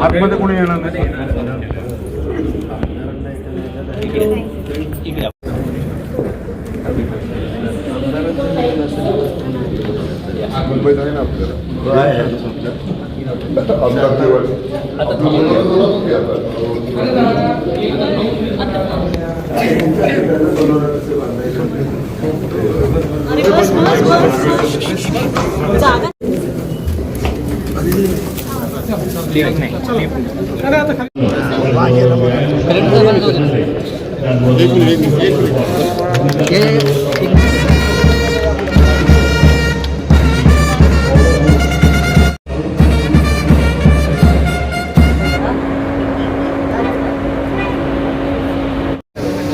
आतमध्ये कोणी येणार नाही? मुंबईत आहे ना आपल्याला आमदार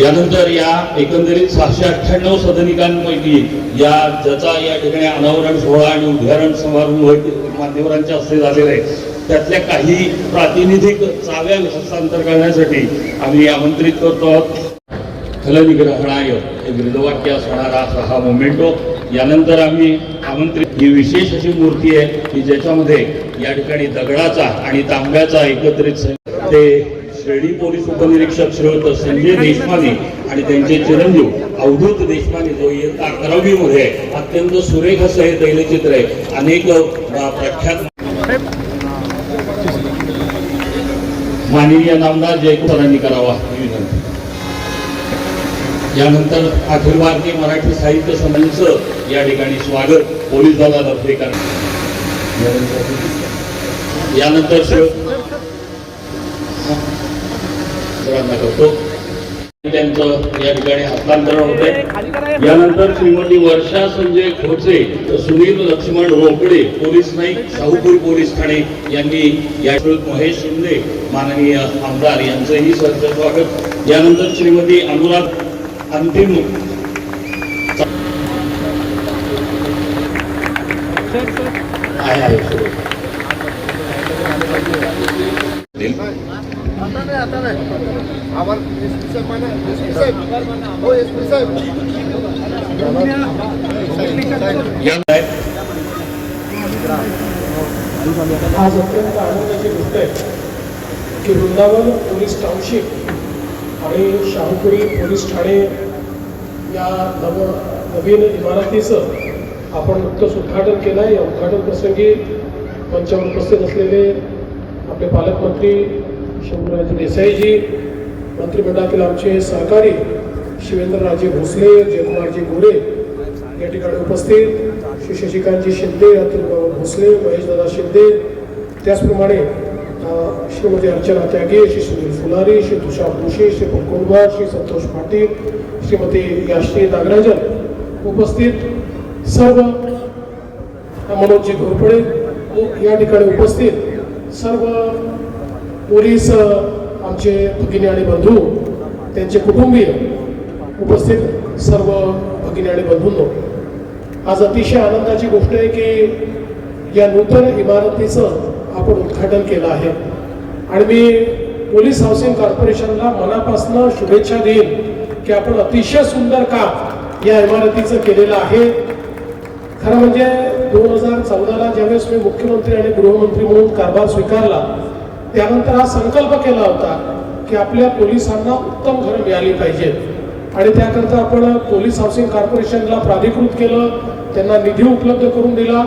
यानंतर या एकंदरीत सहाशे अठ्ठ्याण्णव सदनिकांपैकी या ज्याचा या ठिकाणी अनावरण सोहळा आणि उद्घाटन समारंभ मान्यवरांच्या हस्ते झालेला आहे त्यातल्या काही प्रातिनिधिक चाव्या हस्तांतर करण्यासाठी आम्ही आमंत्रित करतो आहोत. फलनिग्रहणाय हे असणारा असा हा मोमेंटो. यानंतर आम्ही आमंत्रित ही विशेष अशी मूर्ती आहे की ज्याच्यामध्ये या ठिकाणी दगडाचा आणि तांब्याचा एकत्रित ते श्रेणी पोलीस उपनिरीक्षक श्रीयुत संजय देशपांडे आणि त्यांचे चिरंजीव अवधूत देशपांडे जो इयत्ता अकरावी मध्ये अत्यंत सुरेख असं हे तैलचित्र आहे. अनेक प्रख्यात माननीय नामदार जयकुमारांनी करावा ही विनंती यानंतर अखिल भारतीय मराठी साहित्य संमेलनचं या ठिकाणी स्वागत पोलीस दलातर्फे करण्यात यानंतर- सगळ्यांना करतो. त्यांचं या ठिकाणी हस्तांतरण होते यानंतर श्रीमती वर्षा संजय खोचे सुनील लक्ष्मण रोकडे पोलीस नाईक साहूपूर पोलीस ठाणे यांनी या महेश शिंदे माननीय आमदार यांचंही सहज स्वागत. यानंतर श्रीमती अनुराग अंतिम आहे आहे सुरू. या आज अत्यंत आनंदाची गोष्ट आहे की वृंदावन पोलीस टाउनशिप आणि शाहूपुरी पोलीस ठाणे या नव नवीन इमारतीचं आपण नुकतंच उद्घाटन केलं आहे. या उद्घाटन प्रसंगी मंचावर उपस्थित असलेले आपले पालकमंत्री शंभूराज देसाईजी मंत्रिमंडळातील आमचे सहकारी शिवेंद्रराजे भोसले जयकुमारजी गोरे या ठिकाणी उपस्थित श्री शशिकांतजी शिंदे अतुल भोसले महेशदादा शिंदे त्याचप्रमाणे श्रीमती अर्चना त्यागे श्री सुनील फुलारी श्री तुषार जोशी श्री पंकुलवार श्री संतोष पाटील श्रीमती याश्री नागराजन उपस्थित. सर्व मनोजी घोरपडे या ठिकाणी उपस्थित. सर्व पोलीस आमचे भगिनी आणि बंधू त्यांचे कुटुंबीय उपस्थित सर्व भगिनी आणि बंधूंनो आज अतिशय आनंदाची गोष्ट आहे की या नूतन इमारतीचं आपण उद्घाटन केलं आहे. आणि मी पोलीस हाऊसिंग कॉर्पोरेशनला मनापासून शुभेच्छा देईन की आपण अतिशय सुंदर काम या इमारतीचं केलेलं आहे. खरं म्हणजे दोन हजार चौदाला ज्यावेळेस मी मुख्यमंत्री आणि गृहमंत्री म्हणून कारभार स्वीकारला त्यानंतर हा संकल्प केला होता की आपल्या पोलिसांना उत्तम घरं मिळाली पाहिजेत. आणि त्याकरता आपण पोलीस हाऊसिंग कॉर्पोरेशनला प्राधिकृत केलं त्यांना निधी उपलब्ध करून दिला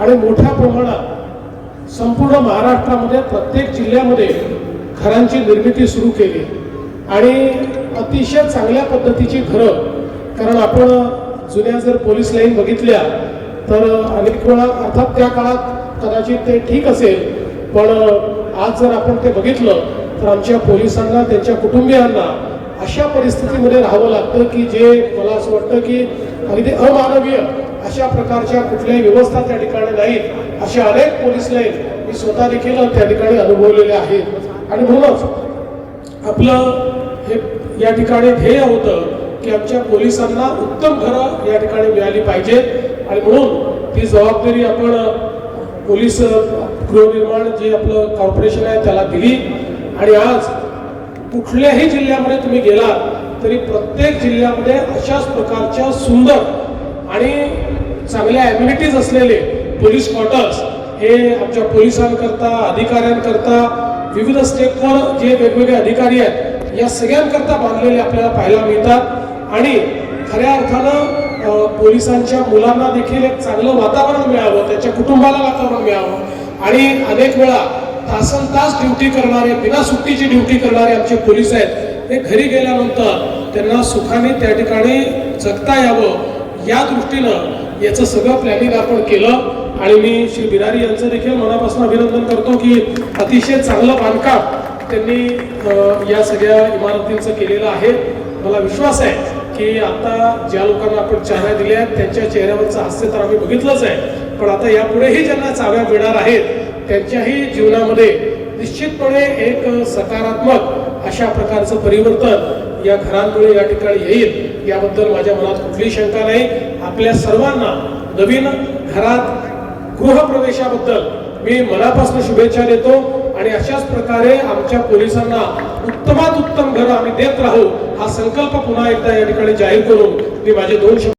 आणि मोठ्या प्रमाणात संपूर्ण महाराष्ट्रामध्ये प्रत्येक जिल्ह्यामध्ये घरांची निर्मिती सुरू केली. आणि अतिशय चांगल्या पद्धतीची घरं कारण आपण जुन्या जर पोलीस लाईन बघितल्या तर अनेक वेळा अर्थात त्या काळात कदाचित ते ठीक असेल पण आज जर आपण ते बघितलं तर आमच्या पोलिसांना त्यांच्या कुटुंबियांना अशा परिस्थितीमध्ये राहावं लागतं की जे मला असं वाटतं की अगदी अमानवीय अशा प्रकारच्या कुठल्याही व्यवस्था त्या ठिकाणी नाहीत. अशा अनेक पोलीस लाईन मी स्वतः देखील त्या ठिकाणी अनुभवलेले आहेत. आणि म्हणूनच आपलं हे या ठिकाणी ध्येय होतं की आमच्या पोलिसांना उत्तम घरं या ठिकाणी मिळाली पाहिजेत. आणि म्हणून ती जबाबदारी आपण पोलीस गृहनिर्माण जे आपलं कॉर्पोरेशन आहे त्याला दिली. आणि आज कुठल्याही जिल्ह्यामध्ये तुम्ही गेलात तरी प्रत्येक जिल्ह्यामध्ये अशाच प्रकारच्या सुंदर आणि चांगल्या ॲम्युनिटीज असलेले पोलीस क्वार्टर्स हे आमच्या पोलिसांकरता अधिकाऱ्यांकरता विविध स्टेपवर जे वेगवेगळे अधिकारी आहेत या सगळ्यांकरता बांधलेले आपल्याला पाहायला मिळतात. आणि खऱ्या अर्थानं पोलिसांच्या मुलांना देखील एक चांगलं वातावरण मिळावं त्याच्या कुटुंबाला वातावरण मिळावं. आणि अनेक वेळा तासन तास ड्युटी करणारे बिना सुट्टीची ड्युटी करणारे आमचे पोलीस आहेत ते घरी गेल्यानंतर त्यांना सुखाने त्या ठिकाणी जगता यावं या दृष्टीनं याचं सगळं प्लॅनिंग आपण केलं. आणि मी श्री बिरारी यांचं देखील मनापासून अभिनंदन करतो की अतिशय चांगलं बांधकाम त्यांनी या सगळ्या इमारतींचं केलेलं आहे. मला विश्वास आहे की आता ज्या लोकांना आपण चाव्या दिल्या आहेत त्यांच्या चेहऱ्यावरचं हास्य तर आम्ही बघितलंच आहे. पण आता यापुढेही ज्यांना चाव्या मिळणार आहेत त्यांच्याही जीवनामध्ये निश्चितपणे एक सकारात्मक अशा प्रकारचं परिवर्तन या घरांमुळे या ठिकाणी येईल याबद्दल माझ्या मनात कुठलीही शंका नाही. आपल्या सर्वांना नवीन घरात गृहप्रवेशाबद्दल मी मनापासून शुभेच्छा देतो. आणि अशाच प्रकारे आमच्या पोलिसांना उत्तमात उत्तम घर आम्ही देत राहू हा संकल्प पुन्हा एकदा या ठिकाणी जाहीर करून मी माझे दोन शब्द